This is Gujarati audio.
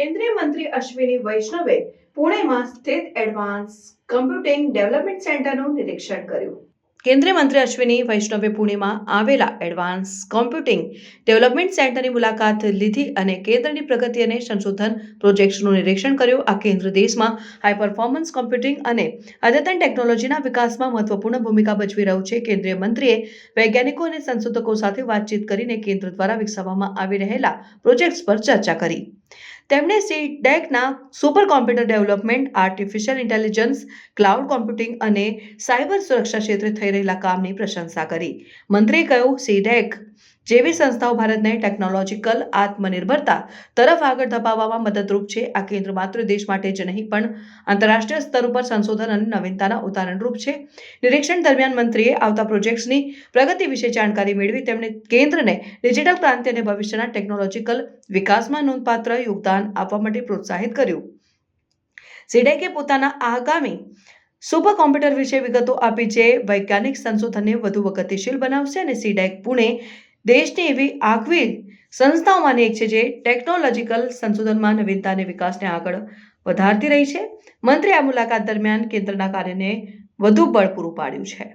કેન્દ્રીય મંત્રી અશ્વિની વૈષ્ણવે પુણેમાં સ્થિત એડવાન્સ કમ્પ્યુટિંગ ડેવલપમેન્ટ સેન્ટરનું નિરીક્ષણ કર્યું. કેન્દ્રીય મંત્રી અશ્વિની વૈષ્ણવે પુણેમાં આવેલા એડવાન્સ કોમ્પ્યુટિંગ ડેવલપમેન્ટ સેન્ટરની મુલાકાત લીધી અને કેન્દ્રની પ્રગતિ અને સંશોધન પ્રોજેક્ટ્સનું નિરીક્ષણ કર્યું. આ કેન્દ્ર દેશમાં હાઈ પરફોર્મન્સ કોમ્પ્યુટિંગ અને અદ્યતન ટેકનોલોજીના વિકાસમાં મહત્વપૂર્ણ ભૂમિકા ભજવી રહ્યું છે. કેન્દ્રીય મંત્રીએ વૈજ્ઞાનિકો અને સંશોધકો સાથે વાતચીત કરીને કેન્દ્ર દ્વારા વિકસાવવામાં આવી રહેલા પ્રોજેક્ટ્સ પર ચર્ચા કરી. તેમણે સીડેકના super computer development artificial intelligence cloud computing અને સાયબર સુરક્ષા ક્ષેત્રે થઈ રહેલા કામની પ્રશંસા કરી. મંત્રીએ કહ્યું સીડેક જેવી સંસ્થાઓ ભારતને ટેકનોલોજીકલ આત્મનિર્ભરતા તરફ આગળ ધપાવવામાં મદદરૂપ છે. આ કેન્દ્ર માત્ર દેશ માટે જ નહીં, પણ આંતરરાષ્ટ્રીય સ્તર ઉપર સંશોધન અને નવીનતાના ઉદાહરણરૂપ છે. નિરીક્ષણ દરમિયાન મંત્રીએ આવતા પ્રોજેક્ટ્સની પ્રગતિ વિશે જાણકારી મેળવી તેમણે કેન્દ્રને ડિજિટલ ક્રાંતિ અને ભવિષ્યના ટેકનોલોજીકલ વિકાસમાં નોંધપાત્ર યોગદાન આપવા માટે પ્રોત્સાહિત કર્યું. સીડેકે પોતાના આગામી સુપર કોમ્પ્યુટર વિશે વિગતો આપી જે વૈજ્ઞાનિક સંશોધનને વધુ ગતિશીલ બનાવશે અને સીડેક પુણે દેશની એવી આગવી સંસ્થાઓમાંની એક છે જે ટેકનોલોજીકલ સંશોધનમાં નવીનતા અને વિકાસને આગળ વધારતી રહી છે. મંત્રી આ મુલાકાત દરમિયાન કેન્દ્રના કાર્યને વધુ બળ પૂરું પાડ્યું છે.